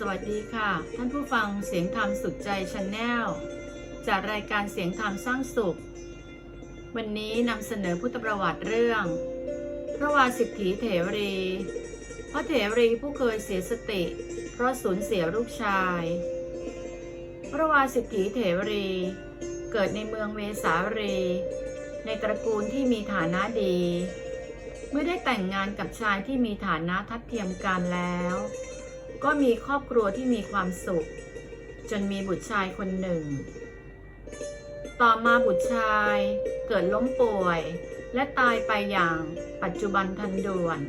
สวัสดีค่ะ ท่านผู้ฟังเสียงธรรมสุขใจชาแนลจากรายการเสียงธรรมสร้างสุข วันนี้นำเสนอพุทธประวัติเรื่อง พระวาสิทธิเถรี พระเถรีผู้เคยเสียสติ เพราะสูญเสียลูกชาย พระวาสิทธิเถรี เกิดในเมืองเวสาลี ในตระกูลที่มีฐานะดี เมื่อได้แต่งงานกับชายที่มีฐานะทัดเทียมกันแล้ว ก็มีครอบครัวที่มีความสุข จนมีบุตรชายคนหนึ่ง ต่อมาบุตรชายเกิดล้มป่วย และตายไปอย่างปัจจุบันทันด่วน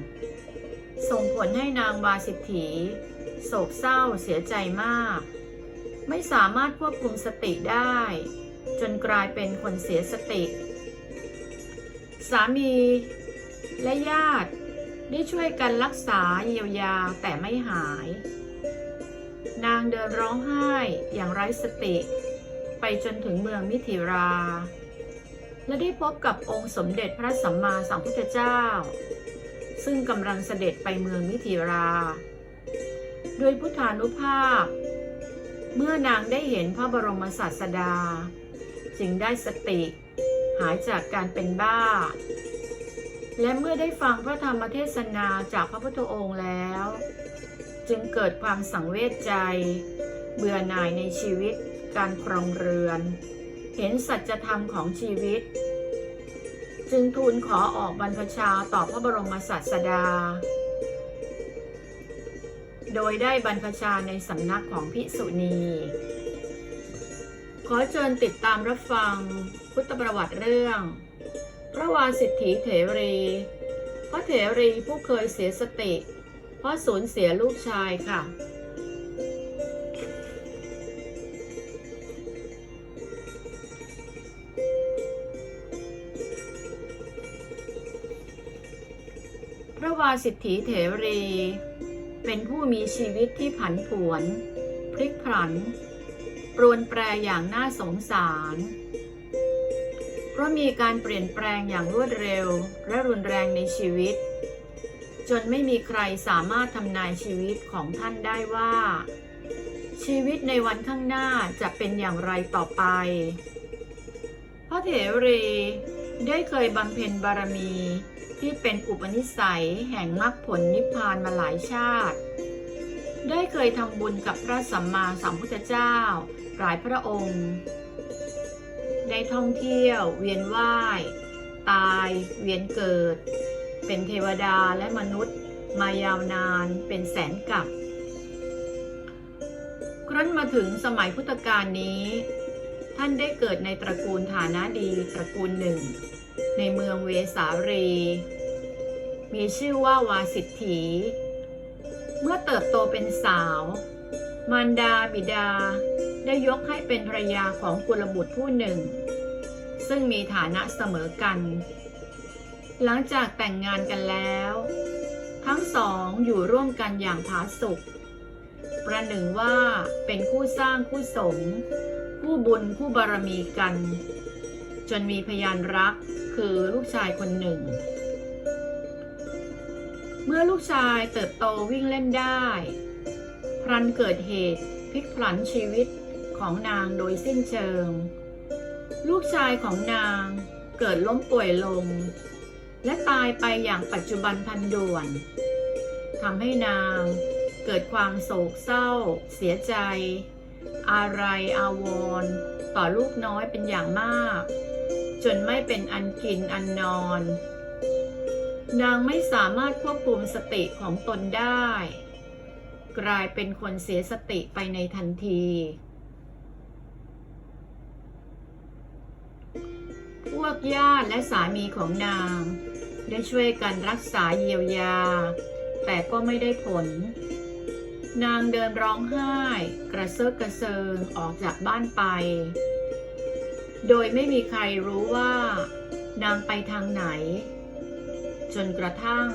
ส่งผลให้นางวาสิทธีโศกเศร้าเสียใจมาก ไม่สามารถควบคุมสติได้ จนกลายเป็นคนเสียสติ สามีและญาติ ได้ช่วยกันรักษาเยียวยาแต่ไม่หาย นางเดินร้องไห้อย่างไร้สติ ไปจนถึงเมืองมิถิรา และได้พบกับองค์สมเด็จพระสัมมาสัมพุทธเจ้า ซึ่งกำลังเสด็จไปเมืองมิถิราโดยพุทธานุภาพ เมื่อนางได้เห็นพระบรมศาสดา จึงได้สติหายจากการเป็นบ้า และเมื่อได้ฟังพระธรรมเทศนาจากพระพุทธองค์แล้ว จึงเกิดความสังเวชใจ เบื่อหน่ายในชีวิตการครองเรือน เห็นสัจธรรมของชีวิต จึงทูลขอออกบรรพชาต่อพระบรมศาสดา โดยได้บรรพชาในสำนักของพิสุณี ขอเชิญติดตามรับฟังพุทธประวัติเรื่อง ระวาสิทธิเถรี พระเถรีผู้เคยเสียสติ เพราะสูญเสียลูกชายค่ะ พระวาสิทธิเถรี เป็นผู้มีชีวิตที่ผันผวน พลิกผัน ปรวนแปรอย่างน่าสงสาร เพราะมีการเปลี่ยนแปลงอย่างรวดเร็ว และรุนแรงในชีวิต จนไม่มีใครสามารถทำนายชีวิตของท่านได้ว่า ชีวิตในวันข้างหน้าจะเป็นอย่างไรต่อไป พระเถรีได้เคยบำเพ็ญบารมีที่เป็นอุปนิสัยแห่งมรรคผลนิพพานมาหลายชาติ ได้เคยทำบุญกับพระสัมมาสัมพุทธเจ้า หลายพระองค์ ได้ท่องเที่ยว เวียนว่าย ตาย เวียนเกิด เป็นเทวดาและมนุษย์ มายาวนานเป็นแสนกับครั้นมาถึงสมัยพุทธกาลนี้ ท่านได้เกิดในตระกูลฐานะดีตระกูลหนึ่ง ในเมืองเวสาลีมีชื่อว่าวาสิทธี เมื่อเติบโตเป็นสาว มารดาบิดา ได้ยกให้เป็นภรรยาของกุลบุตรผู้หนึ่ง ซึ่งมีฐานะเสมอกัน หลังจากแต่งงานกันแล้ว ทั้งสองอยู่ร่วมกันอย่างผาสุกประหนึ่งว่าเป็นคู่สร้างคู่สมคู่บุญคู่บารมีกัน จนมีพยานรักคือลูกชายคนหนึ่ง เมื่อลูกชายเติบโตวิ่งเล่นได้พลันเกิดเหตุพลิกผลันชีวิต ของนางโดยสิ้นเชิง ลูกชายของนางเกิดล้มป่วยลง และตายไปอย่างปัจจุบันทันด่วนทำให้นางเกิดความโศกเศร้า เสียใจอะไรอาวรณ์ต่อลูกน้อยเป็นอย่างมาก จนไม่เป็นอันกินอันนอน นางไม่สามารถควบคุมสติของตนได้ กลายเป็นคนเสียสติไปในทันที วกญาติและสามีของนาง ได้ช่วยกันรักษาเยียวยา แต่ก็ไม่ได้ผล นางเดินร้องไห้ กระเซาะกระเซิงออกจากบ้านไป โดยไม่มีใครรู้ว่า นางไปทางไหน จนกระทั่ง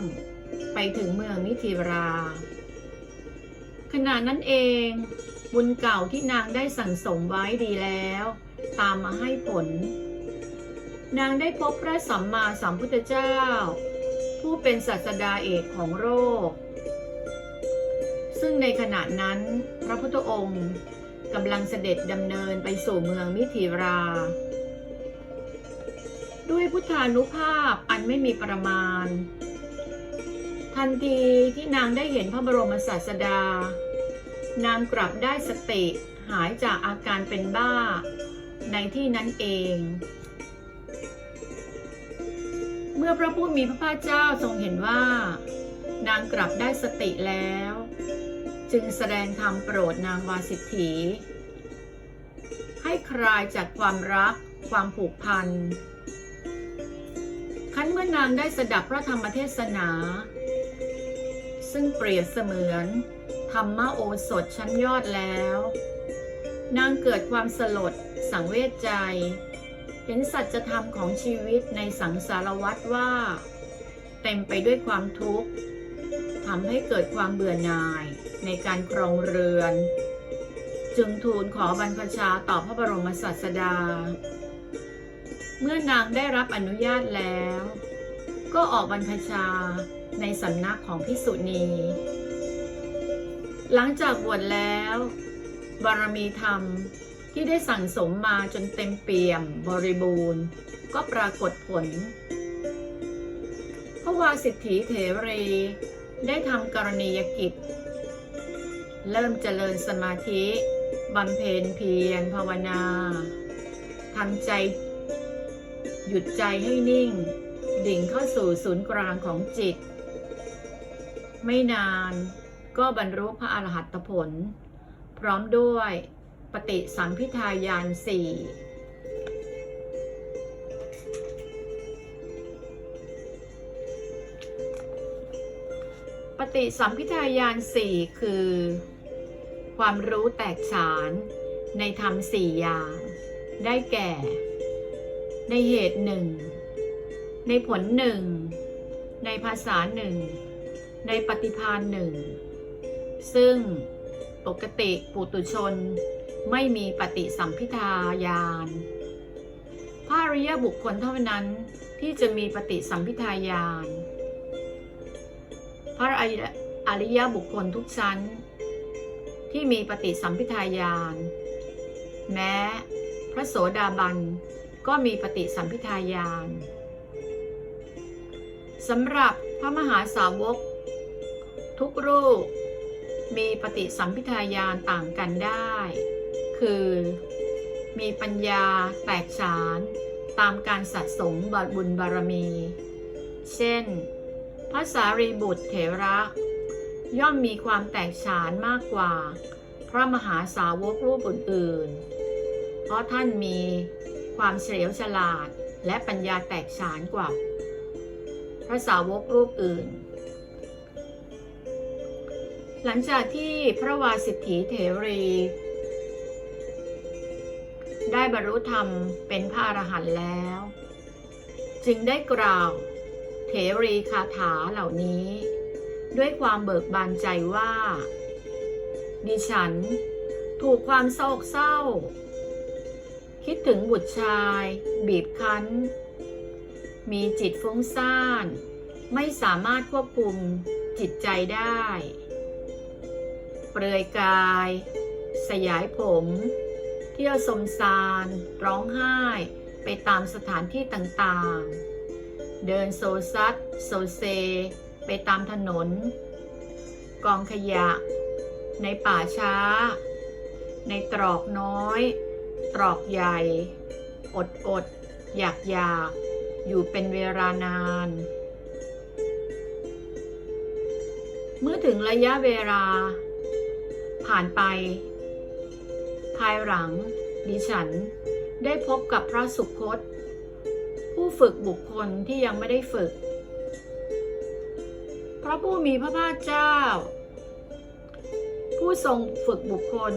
ไปถึงเมืองมิถิรา ขณะนั้นเอง บุญเก่าที่นางได้สั่งสมไว้ดีแล้ว ตามมาให้ผล นางได้พบพระสัมมาสัมพุทธเจ้า ผู้เป็นศาสดาเอกของโลกซึ่งในขณะนั้น พระพุทธองค์กำลังเสด็จดำเนินไปสู่เมืองมิถิรา ด้วยพุทธานุภาพอันไม่มีประมาณ ทันทีที่นางได้เห็นพระบรมศาสดา นางกลับได้สติหายจากอาการเป็นบ้าในที่นั้นเอง มื่อพระผู้มีพระภาคเจ้าทรงเห็นว่า นางกลับได้สติแล้ว จึงแสดงธรรมโปรดนางวาสิทธีให้คลายจากความรักความผูกพันคันเมื่อนางได้สดับพระธรรมเทศนา ซึ่งเปรียบเสมือน ธรรมโอสถชั้นยอดแล้ว นางเกิดความสลดสังเวชใจ เห็นสัจธรรมของชีวิตในสังสารวัฏว่า เต็มไปด้วยความทุกข์ทำให้เกิดความเบื่อหน่ายในการครองเรือน จึงทูลขอบรรพชาต่อพระบรมศาสดา เมื่อนางได้รับอนุญาตแล้ว ก็ออกบรรพชาในสำนักของพิสุณี หลังจากบวชแล้ว บารมีธรรม ที่ได้สั่งสมมาจนเต็มเปี่ยมบริบูรณ์ ก็ปรากฏผลพระวาสิทธิเถรี ได้ทำกรณียกิจ เริ่มเจริญสมาธิบำเพ็ญเพียรภาวนาทำใจ หยุดใจให้นิ่ง ดิ่งเข้าสู่ศูนย์กลางของจิต ไม่นานก็บรรลุพระอรหัตผล พร้อมด้วย ปฏิสัมพิทายานสี่ปฏิสัมพิทายานสี่คือ ความรู้แตกฉานในธรรมสี่อย่าง ได้แก่ ในเหตุหนึ่ง ในผลหนึ่ง ในภาษาหนึ่ง ในปฏิพานหนึ่ง ซึ่งปกติปุตุชน ไม่มีปฏิสัมพิทายานพระอริยบุคคลเท่านั้นที่จะมีปฏิสัมพิทายานพระอริยบุคคลทุกชั้น ที่มีปฏิสัมพิทายานแม้พระโสดาบันก็มีปฏิสัมพิทายานสำหรับพระมหาสาวก ทุกรูปมีปฏิสัมพิทายานต่างกันได้ คือ มีปัญญาแตกฉานตามการสะสมบารบุญบารมี เช่น พระสารีบุตรเถระ ย่อมมีความแตกฉานมากกว่า พระมหาสาวกรูปอื่นๆ เพราะท่านมีความเฉลียวฉลาดและปัญญาแตกฉานกว่า พระสาวกรูปอื่น หลังจากที่พระวาสิทธิเถรี ได้บรรลุธรรมเป็นพระอรหันต์แล้ว จึงได้กล่าวเถรีคาถาเหล่านี้ ด้วยความเบิกบานใจว่า ดิฉันถูกความโศกเศร้า คิดถึงบุตรชาย บีบคั้น มีจิตฟุ้งซ่าน ไม่สามารถควบคุมจิตใจได้ เปลือยกาย สยายผม เที่ยวสมสาร ร้องไห้ไปตามสถานที่ต่างๆ เดินโซซัดโซเซ ไปตามถนน กองขยะ ในป่าช้า ในตรอกน้อย ตรอกใหญ่ อดอดอยากอยากอยู่เป็นเวลานาน เมื่อถึงระยะเวลา ผ่านไปายหลัง ดิฉันได้พบกับพระสุคต ผู้ฝึกบุคคลที่ยังไม่ได้ฝึก พระผู้มีพระภาคเจ้า ผู้ทรงฝึกบุคคล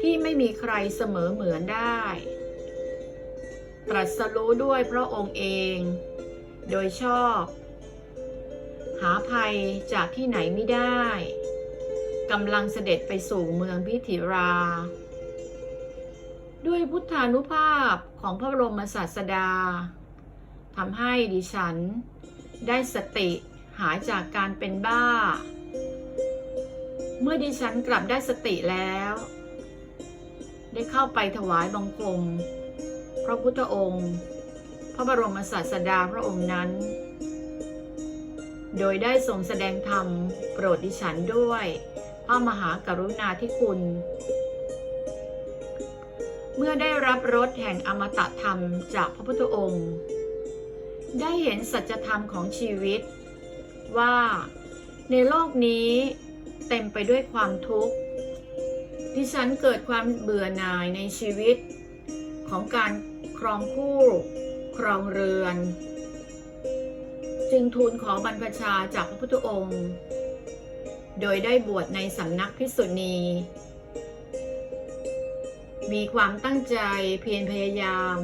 ที่ไม่มีใครเสมอเหมือนได้ ตรัสรู้ด้วยพระองค์เอง โดยชอบ หาภัยจากที่ไหนไม่ได้กำลังเสด็จไปสู่เมืองพิธิรา ด้วยพุทธานุภาพของพระบรมศาสดาทำให้ดิฉันได้สติหายจากการเป็นบ้า เมื่อดิฉันกลับได้สติแล้ว ได้เข้าไปถวายบังคม พระพุทธองค์ พระบรมศาสดาพระองค์นั้น โดยได้ทรงแสดงธรรมโปรดดิฉันด้วย พระมหากรุณาธิคุณ เมื่อได้รับรสแห่งอมตะธรรมจากพระพุทธองค์ ได้เห็นสัจธรรมของชีวิต ว่าในโลกนี้เต็มไปด้วยความทุกข์ดิฉันเกิดความเบื่อหน่ายในชีวิต ของการครองคู่ ครองเรือน จึงทูลขอบรรพชาจากพระพุทธองค์ โดยได้บวชในสำนักพิสุณี มีความตั้งใจเพียรพยายาม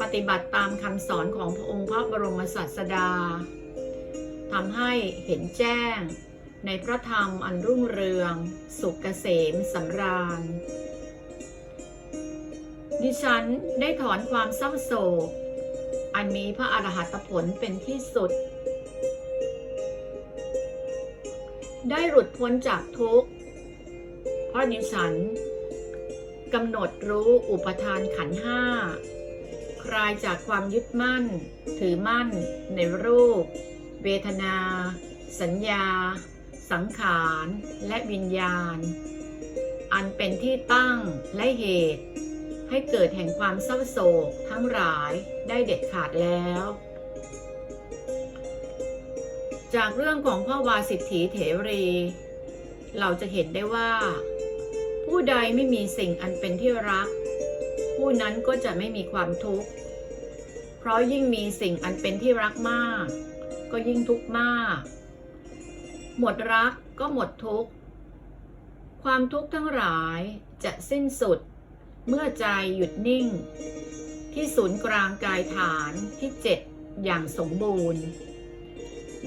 ปฏิบัติตามคำสอนของพระองค์พระบรมศาสดาทำให้เห็นแจ้ง ในพระธรรมอันรุ่งเรือง สุขเกษมสำราญ ดิฉันได้ถอนความเศร้าโศก อันมีพระอรหัตผลเป็นที่สุด ได้หลุดพ้นจากทุกข์เพราะดิฉัน กำหนดรู้อุปทานขันห้าคลายจากความยึดมั่น ถือมั่น ในรูป เวทนา สัญญา สังขาร และวิญญาณ อันเป็นที่ตั้งและเหตุ ให้เกิดแห่งความเศร้าโศกทั้งหลายได้เด็ดขาดแล้ว จากเรื่องของพ่อวาสิทธิเถรี เราจะเห็นได้ว่า ผู้ใดไม่มีสิ่งอันเป็นที่รัก ผู้นั้นก็จะไม่มีความทุกข์ เพราะยิ่งมีสิ่งอันเป็นที่รักมาก ก็ยิ่งทุกข์มาก หมดรักก็หมดทุกข์ ความทุกข์ทั้งหลายจะสิ้นสุด เมื่อใจหยุดนิ่ง ที่ศูนย์กลางกายฐานที่เจ็ดอย่างสมบูรณ์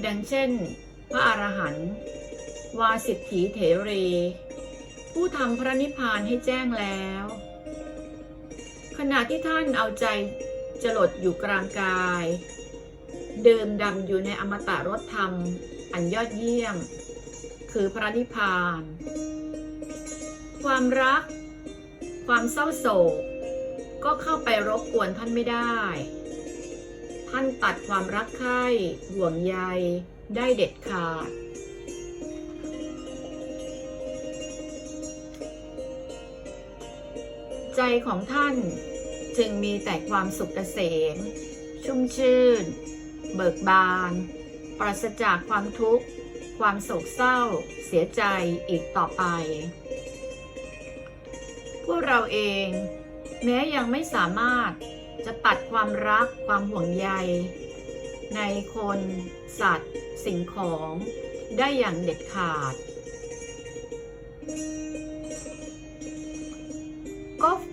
ดังเช่น พระอรหันต์วาสิทธิเถรี ผู้ทำพระนิพพานให้แจ้งแล้ว ขณะที่ท่านเอาใจจรดอยู่กลางกาย ดื่มดำอยู่ในอมตะรสธรรม อันยอดเยี่ยม คือพระนิพพาน ความรัก ความเศร้าโศก ก็เข้าไปรบกวนท่านไม่ได้ ท่านตัดความรักใคร่ห่วงใยได้เด็ดขาด ใจของท่านจึงมีแต่ความสุขเกษม ชุ่มชื่น เบิกบาน ปราศจากความทุกข์ ความโศกเศร้า เสียใจอีกต่อไป พวกเราเอง แม้ยังไม่สามารถจะตัดความรักความห่วงใย ในคน สัตว์ สิ่งของ ได้อย่างเด็ดขาด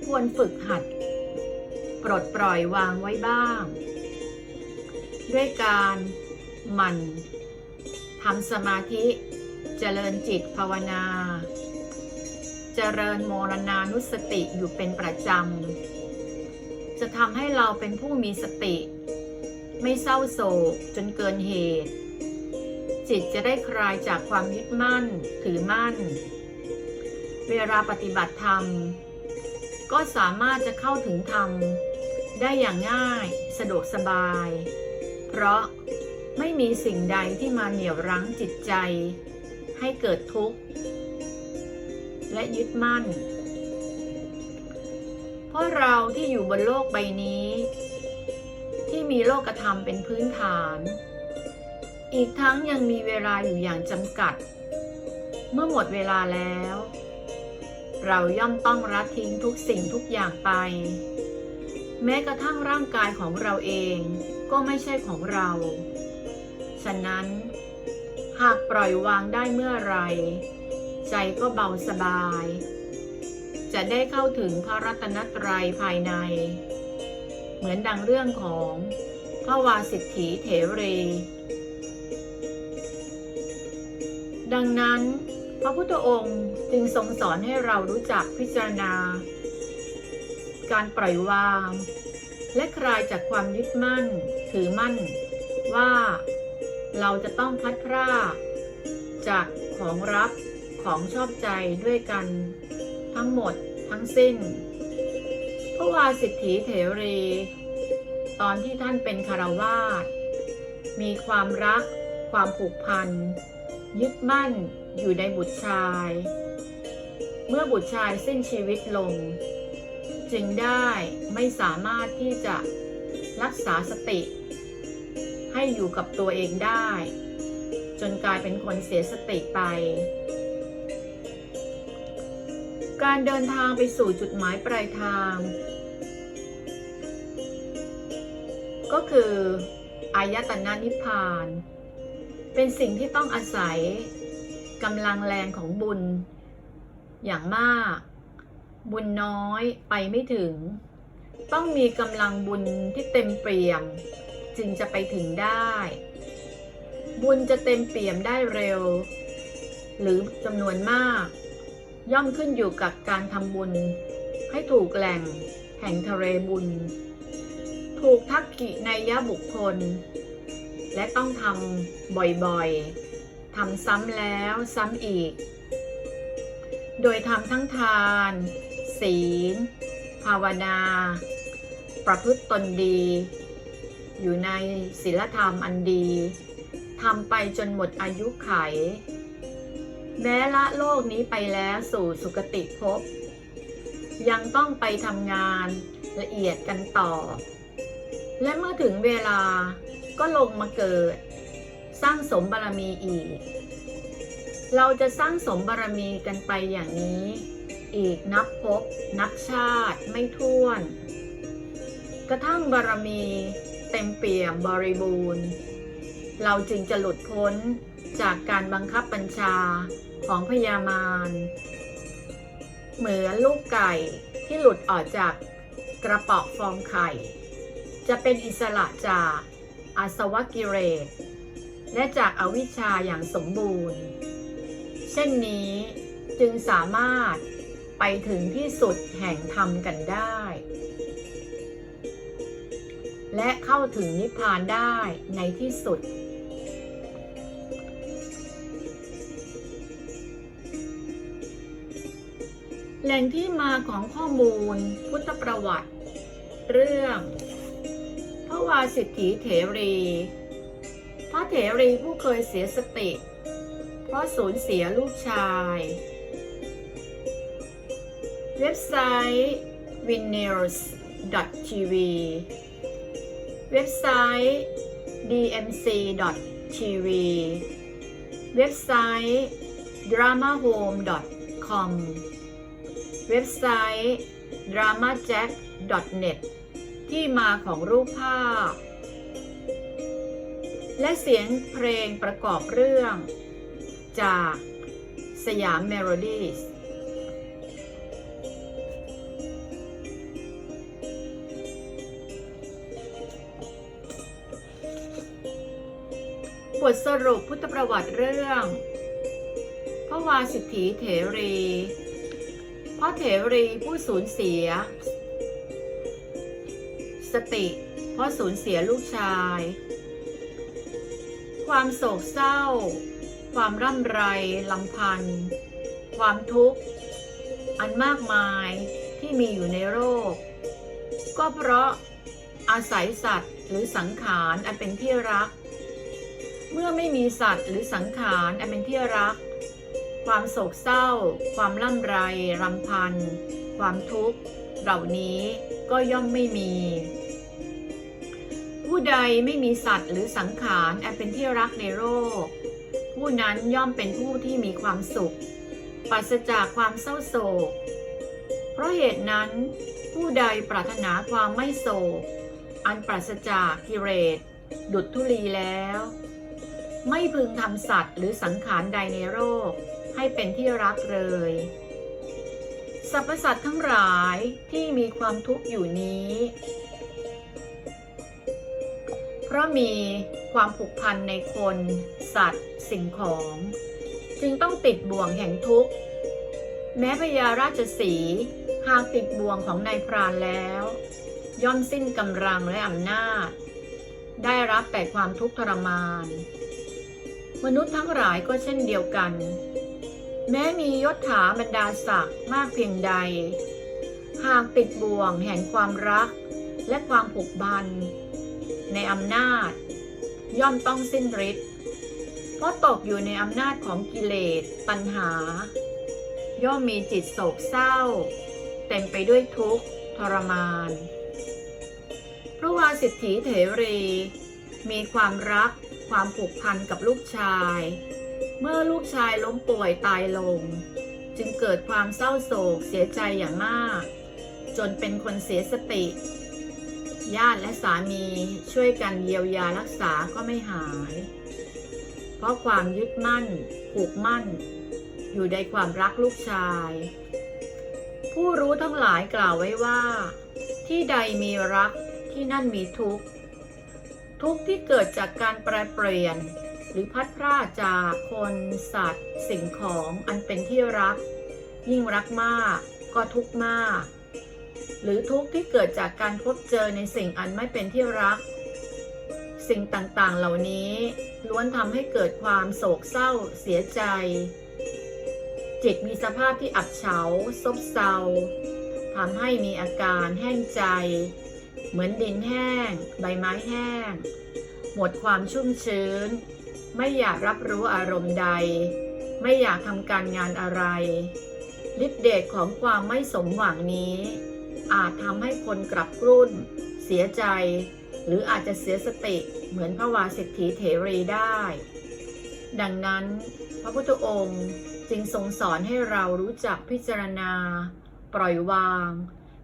ควรฝึกหัด ปลดปล่อยวางไว้บ้าง ด้วยการหมั่นทำสมาธิเจริญจิตภาวนาเจริญโมรณานุสติอยู่เป็นประจำ จะทำให้เราเป็นผู้มีสติ ไม่เศร้าโศกจนเกินเหตุ จิตจะได้คลายจากความยึดมั่นถือมั่น เวลาปฏิบัติธรรม ก็สามารถจะเข้าถึงธรรมได้อย่างง่ายสะดวกสบาย เพราะไม่มีสิ่งใดที่มาเหนี่ยวรั้งจิตใจ ให้เกิดทุกข์ และยึดมั่น เพราะเราที่อยู่บนโลกใบนี้ ที่มีโลกธรรมเป็นพื้นฐาน อีกทั้งยังมีเวลาอยู่อย่างจำกัด เมื่อหมดเวลาแล้ว เราย่อมต้องรัดทิ้งทุกสิ่งทุกอย่างไป แม้กระทั่งร่างกายของเราเองก็ไม่ใช่ของเรา ฉะนั้น หากปล่อยวางได้เมื่อไร ใจก็เบาสบาย จะได้เข้าถึงพระรัตนตรัยภายใน เหมือนดังเรื่องของพระวาสิทธิเถเร ดังนั้น ระพุทธองค์จึงทรงสอนให้เรารู้จักพิจารณา การปล่อยวาง และคลายจากความยึดมั่น ถือมั่น ว่าเราจะต้องพัดพรากจากของรักขของชอบใจด้วยกันทั้งหมดทั้งสิ้นพระวาสิทธิเถรี ตอนที่ท่านเป็นคารวาสมีความรัก ความผูกพัน ยึดมั่น อยู่ในบุตรชาย เมื่อบุตรชายสิ้นชีวิตลง จึงได้ไม่สามารถที่จะรักษาสติ ให้อยู่กับตัวเองได้ จนกลายเป็นคนเสียสติไป การเดินทางไปสู่จุดหมายปลายทาง ก็คืออายตนะนิพพาน เป็นสิ่งที่ต้องอาศัย กำลังแรงของบุญ อย่างมาก บุญน้อยไปไม่ถึง ต้องมีกำลังบุญที่เต็มเปี่ยม จึงจะไปถึงได้ บุญจะเต็มเปี่ยมได้เร็ว หรือจำนวนมาก ย่อมขึ้นอยู่กับการทำบุญ ให้ถูกแหล่งแห่งทะเลบุญ ถูกทักกิในยะบุคคล และต้องทำบ่อยๆ ทำซ้ำแล้วซ้ำอีก โดยทำทั้งทาน ศีล ภาวนา ประพฤติตนดี อยู่ในศีลธรรมอันดีทำไปจนหมดอายุไข แม้ละโลกนี้ไปแล้วสู่สุคติภพยังต้องไปทำงานละเอียดกันต่อ และเมื่อถึงเวลาก็ลงมาเกิด สร้างสมบารมีอีก เราจะสร้างสมบารมีกันไปอย่างนี้ อีกนับพบนับชาติไม่ท้วน กระทั่งบารมีเต็มเปี่ยมบริบูรณ์ เราจึงจะหลุดพ้นจากการบังคับบัญชาของพยามารเหมือนลูกไก่ที่หลุดออกจากกระป๋องฟองไข่ จะเป็นอิสระจากอาสวะกิเลส และจากอาวิชชาอย่างสมบูรณ์ เช่นนี้จึงสามารถไปถึงที่สุดแห่งธรรมกันได้ และเข้าถึงนิพพานได้ในที่สุด แหล่งที่มาของข้อมูลพุทธประวัติ เรื่องพระวาสิทธิเถรี ระเถรีผู้เคยเสียสติ เพราะสูญเสียลูกชาย เว็บไซต์ w i n n e w s tv เว็บไซต์ dmc.tv เว็บไซต์ dramahome.com เว็บไซต์ dramajack.net ที่มาของรูปภาพ และเสียงเพลงประกอบเรื่อง จากสยามเมโลดี้บทสรุปพุทธประวัติเรื่อง พระวาสิทธิเถรี พระเถรีผู้สูญเสีย สติเพราะสูญเสียลูกชาย ความโศกเศร้า ความร่ำไรลำพันธ์ความทุกข์ อันมากมายที่มีอยู่ในโลกก็เพราะอาศัยสัตว์หรือสังขารอันเป็นที่รัก เมื่อไม่มีสัตว์หรือสังขารอันเป็นที่รัก ความโศกเศร้า ความล่ำไรรำพัน ความทุกข์ เหล่านี้ก็ย่อมไม่มี ผู้ใดไม่มีสัตว์หรือสังขารอันเป็นที่รักในโลกผู้นั้นย่อมเป็นผู้ที่มีความสุข ปราศจากความเศร้าโศก เพราะเหตุนั้น ผู้ใดปรารถนาความไม่โศก อันปราศจากกิเลสดุจทุลีแล้ว ไม่พึงทำสัตว์หรือสังขารใดในโลกให้เป็นที่รักเลยสรรพสัตว์ทั้งหลายที่มีความทุกข์อยู่นี้ เพราะมีความผูกพันในคน สัตว์ สิ่งของ จึงต้องติดบ่วงแห่งทุกข์ แม้พญาราชสีห์หากติดบ่วงของนายพรานแล้ว ย่อมสิ้นกำลังและอำนาจ ได้รับแต่ความทุกข์ทรมาน มนุษย์ทั้งหลายก็เช่นเดียวกัน แม้มียศถาบรรดาศักดิ์มากเพียงใด หากติดบ่วงแห่งความรักและความผูกพัน ในอำนาจ ย่อมต้องสิ้นฤทธิ์เพราะตกอยู่ในอำนาจของกิเลสตัณหา ย่อมมีจิตโศกเศร้า เต็มไปด้วยทุกข์ทรมานพระวาสิทธิเถรี มีความรักความผูกพันกับลูกชาย เมื่อลูกชายล้มป่วยตายลง จึงเกิดความเศร้าโศกเสียใจอย่างมาก จนเป็นคนเสียสติ ญาติและสามีช่วยกันเยียวยารักษาก็ไม่หาย เพราะความยึดมั่น ผูกมั่น อยู่ในความรักลูกชาย ผู้รู้ทั้งหลายกล่าวไว้ว่า ที่ใดมีรักที่นั่นมีทุกข์ ทุกข์ที่เกิดจากการแปรเปลี่ยน หรือพัดพรากจากคนสัตว์ สิ่งของอันเป็นที่รัก ยิ่งรักมากก็ทุกข์มาก หรือทุกข์ที่เกิดจากการพบเจอในสิ่งอันไม่เป็นที่รัก สิ่งต่างๆเหล่านี้ล้วนทำให้เกิดความโศกเศร้า เสียใจ จิตมีสภาพที่อับเฉา ซบเซาทำให้มีอาการแห้งใจ เหมือนดินแห้ง ใบไม้แห้ง หมดความชุ่มชื้น ไม่อยากรับรู้อารมณ์ใด ไม่อยากทำการงานอะไรฤทธิเดชของความไม่สมหวังนี้ อาจทำให้คนกลับกรุ่นเสียใจ หรืออาจจะเสียสติเหมือนพระวาสิทธิเถรีได้ ดังนั้น พระพุทธองค์จึงทรงสอนให้เรารู้จักพิจารณา ปล่อยวาง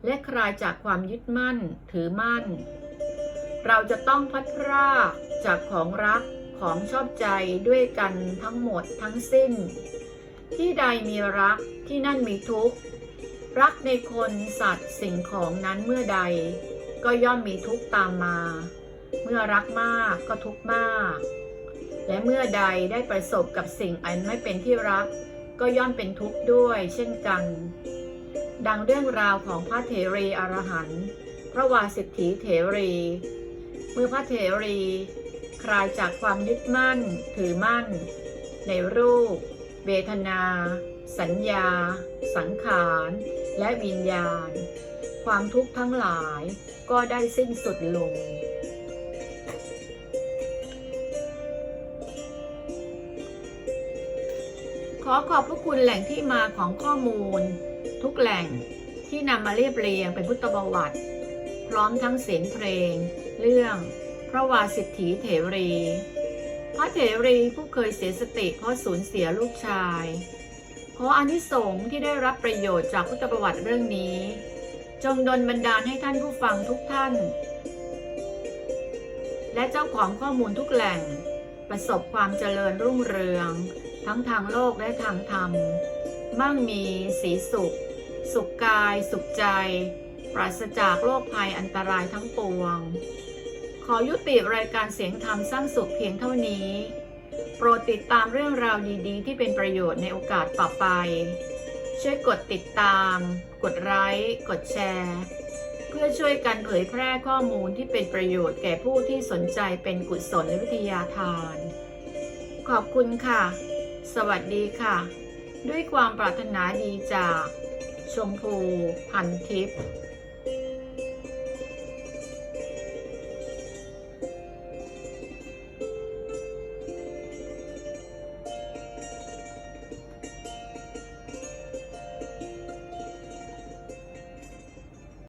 และคลายจากความยึดมั่นถือมั่น เราจะต้องพัดพรากจากของรักของชอบใจด้วยกันทั้งหมดทั้งสิ้น ที่ใดมีรักที่นั่นมีทุกข์ รักในคนสัตว์สิ่งของนั้นเมื่อใด ก็ย่อมมีทุกข์ตามมา เมื่อรักมากก็ทุกข์มาก และเมื่อใดได้ประสบกับสิ่งอันไม่เป็นที่รัก ก็ย่อมเป็นทุกข์ด้วยเช่นกัน ดังเรื่องราวของพระเถรีอรหันต์พระวาสิทธิเถรี เมื่อพระเถรีคลายจากความยึดมั่นถือมั่น ในรูป เวทนา สัญญา สังขาร และวิญญาณ ความทุกข์ทั้งหลายก็ได้สิ้นสุดลง ขอขอบพระคุณแหล่งที่มาของข้อมูล ทุกแหล่งที่นำมาเรียบเรียงเป็นพุทธประวัติ พร้อมทั้งเสียงเพลง เรื่องพระวาสิทธิเถรี พระเถรีผู้เคยเสียสติเพราะสูญเสียลูกชาย ออานิสงส์ที่ได้รับประโยชน์จากพุทธประวัติเรื่องนี้ จงดลบันดาลให้ท่านผู้ฟังทุกท่าน และเจ้าของข้อมูลทุกแหล่ง ประสบความเจริญรุ่งเรือง ทั้งทางโลกและทางธรรม มั่งมีสีสุข สุขกาย สุขใจ ปราศจากโรคภัยอันตรายทั้งปวง ขอยุติรายการเสียงธรรมสร้างสุขเพียงเท่านี้ รดติดตามเรื่องราวดีๆ ที่เป็นประโยชน์ในโอกาสต่อไป ช่วยกดติดตาม กดไลค์กดแชร์ เพื่อช่วยกันเผยแพร่ข้อมูลที่เป็นประโยชน์แก่ผู้ที่สนใจเป็นกุศลวิทยาทาน ขอบคุณค่ะ สวัสดีค่ะ ด้วยความปรารถนาดีจาก ชมพู พันทิพย์